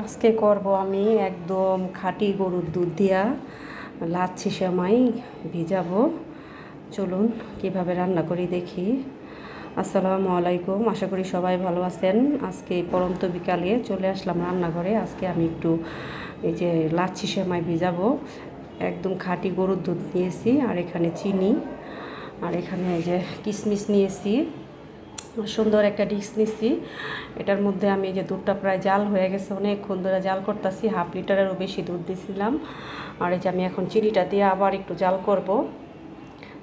আজকে করব আমি একদম খাঁটি গরুর দুধ দিয়া লাচ্ছি সেমাই ভিজাবো। চলুন কীভাবে রান্না করি দেখি। আসসালামু আলাইকুম, আশা করি সবাই ভালো আছেন। আজকে পরন্ত বিকালে চলে আসলাম রান্নাঘরে। আজকে আমি একটু এই যে লাচ্ছি সেমাই ভিজাবো। একদম খাঁটি গরুর দুধ নিয়েছি, আর এখানে চিনি, আর এখানে এই যে কিশমিশ নিয়েছি। সুন্দর একটা ডিশ নিছি। এটার মধ্যে আমি যে দুধটা প্রায় জাল হয়ে গেছে, অনেকক্ষণ ধরে জাল করতেছি, হাফ লিটারেরও বেশি দুধ দিছিলাম। আর এই যে আমি এখন চিনিটা দিয়ে আবার একটু জাল করব।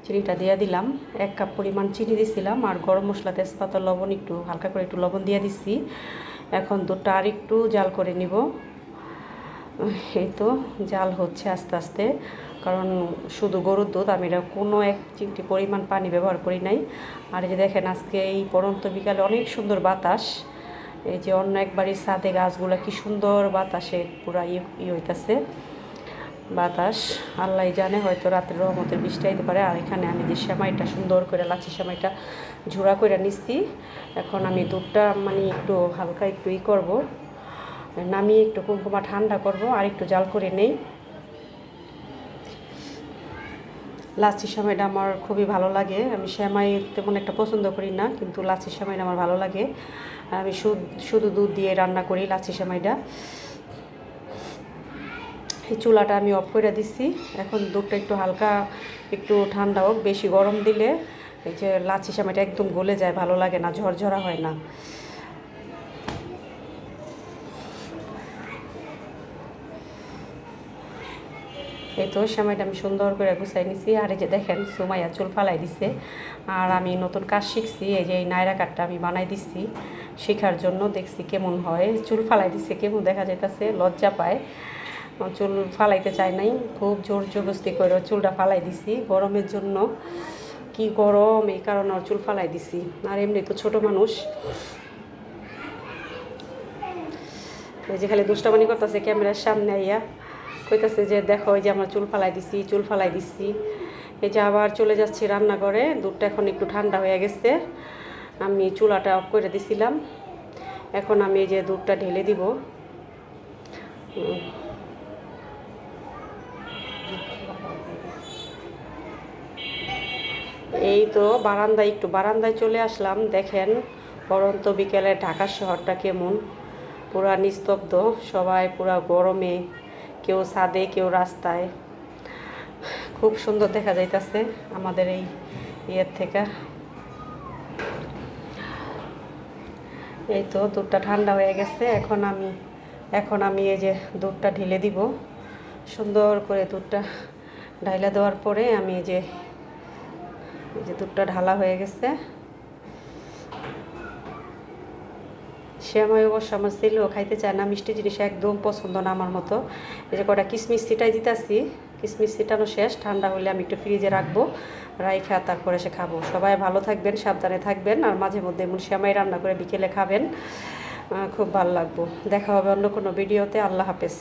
চিনিটা দিয়ে দিলাম, এক কাপ পরিমাণ চিনি দিছিলাম আর গরম মশলা, তেজপাতা, লবণ একটু, হালকা করে একটু লবণ দিয়ে দিছি। এখন দুধটা আর একটু জাল করে নিব। এই তো, জাল হচ্ছে আস্তে আস্তে। কারণ শুধু গরুর দুধ, আমি এটা কোনো এক চিমটি পরিমাণ পানি ব্যবহার করি নাই। আর যে দেখেন, আজকে এই পরন্ত বিকালে অনেক সুন্দর বাতাস। এই যে অন্য এক বাড়ির ছাদে গাছগুলো কি সুন্দর বাতাসে পুরা ইয়ে হইতাছে। বাতাস, আল্লাহ জানে, হয়তো রাতের রহমতের বৃষ্টি আইতে পারে। আর এখানে আমি যে সেমাইটা, সুন্দর করে লাচি সেমাইটা ঝুড়া করে নিচ্ছি। এখন আমি দুধটা মানে একটু হালকা একটু ই করব। নামিয়ে একটু কুমকুমা ঠান্ডা করব, আর একটু জাল করে নেই। লাচি সেমাইটা আমার খুবই ভালো লাগে। আমি সেমাই তেমন একটা পছন্দ করি না, কিন্তু লাচি সেমাইটা আমার ভালো লাগে। আমি শুধু দুধ দিয়ে রান্না করি লাচি সেমাইটা। এই চুলাটা আমি অফ করে দিচ্ছি। এখন দুধটা একটু হালকা, একটু ঠান্ডা হোক, বেশি গরম দিলে এই যে লাচি সেমাইটা একদম গলে যায়, ভালো লাগে না, ঝরঝরা হয় না। এই তো সময়টা আমি সুন্দর করে গুছাই নিছি। আর এই যে দেখেন, সুমাইয়া চুল ফালাই দিছে। আর আমি নতুন কাজ শিখছি, এই যে এই নায়রা কাঠটা আমি বানাই দিছি। শেখার জন্য দেখছি কেমন হয়। চুল ফালাই দিছে কেমন দেখা যাইতেছে লজ্জা পায়। চুল ফালাইতে চাই নাই, খুব জোর জবস্তি করে চুলটা ফালাই দিছি। গরমের জন্য কি গরম, এই কারণে চুল ফালাই দিছি। আর এমনি তো ছোট মানুষ। যে খালি দুষ্টামানি করতেছে ক্যামেরার সামনে আইয়া। কইতাছে যে, দেখো, এই যে আমরা চুল ফালাই দিছি, চুল ফালাই দিছি। এই যে আবার চলে যাচ্ছি রান্নাঘরে, দুধটা এখন একটু ঠান্ডা হয়ে গেছে। আমি চুলাটা অফ করে দিছিলাম। এখন আমি এই যে দুধটা ঢেলে দিব। এই তো বারান্দায়, একটু বারান্দায় চলে আসলাম। দেখেন, পরন্ত বিকেলে ঢাকা শহরটা কেমন। পুরা নিস্তব্ধ, সবাই পুরা গরমে। কেউ ছাদে, কেউ রাস্তায়। খুব সুন্দর দেখা যাইতেছে আমাদের এই ইয়ের থেকে। এই তো দুধটা ঠান্ডা হয়ে গেছে, এখন আমি এখন আমি এই যে দুধটা ঢেলে দিব। সুন্দর করে দুধটা ঢাইলা দেওয়ার পরে আমি এই যে এই যে দুধটা ঢালা হয়ে গেছে। আমায় অবশ্য আমার ছেলেও খাইতে চায় না, মিষ্টি জিনিস একদম পছন্দ না আমার মতো। এই যে কটা কিশমিশ ছিটাই দিতেছি কিশমিশ ছিটানো শেষ, ঠান্ডা হলে আমি একটু ফ্রিজে রাখব, রাইখা তারপরে সে খাব। সবাই ভালো থাকবেন, সাবধানে থাকবেন, আর মাঝে মধ্যে এমন শ্যামাই রান্না করে বিকেলে খাবেন খুব ভালো লাগবো। দেখা হবে অন্য কোনো ভিডিওতে আল্লাহ হাফেজ।